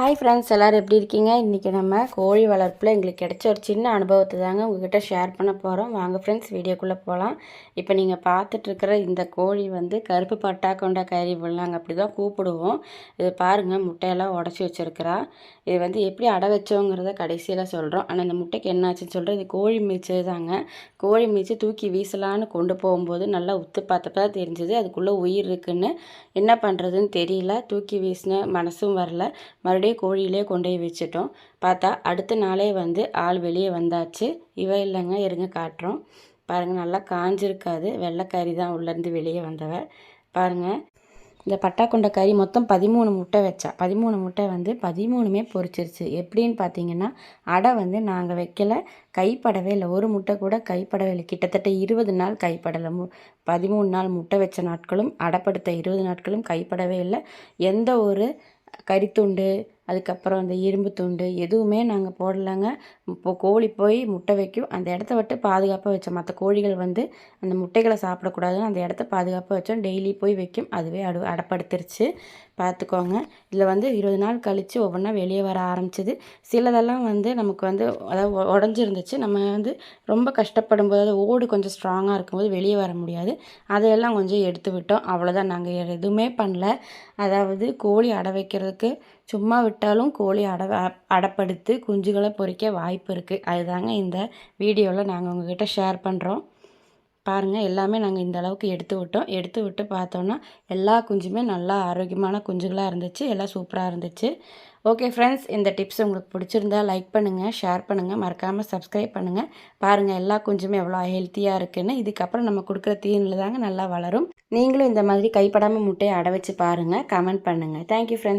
Hi friends எல்லோரும் எப்படி இருக்கீங்க? இன்றைக்கி நம்ம கோழி வளர்ப்பில் எங்களுக்கு கிடைச்ச ஒரு சின்ன அனுபவத்தை தாங்க உங்ககிட்ட ஷேர் பண்ண போகிறோம் வாங்க ஃப்ரெண்ட்ஸ் வீடியோக்குள்ளே போகலாம் இப்போ நீங்கள் பார்த்துட்ருக்கிற இந்த கோழி வந்து கருப்பு பட்டா கொண்ட கறி நாங்கள் அப்படி தான் கூப்பிடுவோம். இது பாருங்கள் முட்டையெல்லாம் உடச்சி வச்சுருக்கிறா. இது வந்து எப்படி அடை வச்சோங்கிறத கடைசியில் சொல்கிறோம் ஆனால் இந்த முட்டைக்கு என்னாச்சுன்னு சொல்கிறோம் இது கோழி மிதிச்சது தாங்க. கோழி மிதிச்சு தூக்கி வீசலான்னு கொண்டு போகும்போது நல்லா உத்து பார்த்தப்ப தான் தெரிஞ்சது அதுக்குள்ளே உயிர் இருக்குன்னு. என்ன பண்ணுறதுன்னு தெரியல. தூக்கி வீசின மனசும் வரல. மறுபடியும் அப்படியே கோழியிலே கொண்டு போய் வச்சுட்டோம். பார்த்தா அடுத்த நாளே வந்து ஆள் வெளியே வந்தாச்சு. இவ இல்லைங்க இருங்க காட்டுறோம். பாருங்கள் நல்லா காஞ்சிருக்காது. வெள்ளைக்கறி தான் உள்ளேருந்து வெளியே வந்தவ. பாருங்கள் இந்த பட்டாக்குண்ட கறி மொத்தம் பதிமூணு முட்டை வச்சா. பதிமூணு முட்டை வந்து பதிமூணுமே பொறிச்சிருச்சு எப்படின்னு பார்த்தீங்கன்னா அடை வந்து நாங்கள் வைக்கல கைப்படவே இல்லை. ஒரு முட்டை கூட கைப்படவே இல்லை. கிட்டத்தட்ட இருபது நாள் கைப்படலை. மு பதிமூணு நாள் முட்டை வச்ச நாட்களும் அடைப்படுத்த இருபது நாட்களும் கைப்படவே இல்லை. எந்த ஒரு கறித்துண்டு அதுக்கப்புறம் அந்த இரும்பு துண்டு எதுவுமே நாங்கள் போடலைங்க. இப்போ கோழி போய் முட்டை வைக்கும். அந்த இடத்த விட்டு பாதுகாப்பாக வச்சோம். மற்ற கோழிகள் வந்து அந்த முட்டைகளை சாப்பிடக்கூடாதுன்னு அந்த இடத்த பாதுகாப்பாக வச்சோம். டெய்லி போய் வைக்கும். அதுவே அடு அடப்படுத்திருச்சு. பார்த்துக்கோங்க. இதில் வந்து இருபது நாள் கழித்து ஒவ்வொன்றா வெளியே வர ஆரம்பிச்சிது. சிலதெல்லாம் வந்து நமக்கு வந்து அதாவது உடஞ்சிருந்துச்சு. நம்ம வந்து ரொம்ப கஷ்டப்படும் போது ஓடு கொஞ்சம் ஸ்ட்ராங்காக இருக்கும்போது வெளியே வர முடியாது. அதையெல்லாம் கொஞ்சம் எடுத்து விட்டோம். அவ்வளோதான் நாங்கள் எதுவுமே பண்ணல. அதாவது கோழி அடை வைக்கிறதுக்கு சும்மா விட்டு விட்டாலும் கோழி அடை அடைப்படுத்து குஞ்சுகளை பொறிக்க வாய்ப்பு இருக்குது அதுதாங்க இந்த வீடியோவில் நாங்கள் உங்ககிட்ட ஷேர் பண்ணுறோம் பாருங்கள் எல்லாமே நாங்கள் இந்த அளவுக்கு எடுத்து விட்டோம். எடுத்து விட்டு பார்த்தோன்னா எல்லா குஞ்சுமே நல்லா ஆரோக்கியமான குஞ்சுகளாக இருந்துச்சு எல்லாம் சூப்பராக இருந்துச்சு. ஓகே ஃப்ரெண்ட்ஸ் இந்த டிப்ஸ் உங்களுக்கு பிடிச்சிருந்தா லைக் பண்ணுங்கள் ஷேர் பண்ணுங்கள் மறக்காமல் சப்ஸ்கிரைப் பண்ணுங்கள் பாருங்கள் எல்லா குஞ்சுமே எவ்வளோ ஹெல்த்தியாக இருக்குன்னு. இதுக்கப்புறம் நம்ம கொடுக்குற தீனில் தாங்க நல்லா வளரும். நீங்களும் இந்த மாதிரி கைப்படாமல் முட்டையை அடை வச்சு பாருங்கள் கமெண்ட் பண்ணுங்கள் தேங்க்யூ ஃப்ரெண்ட்ஸ்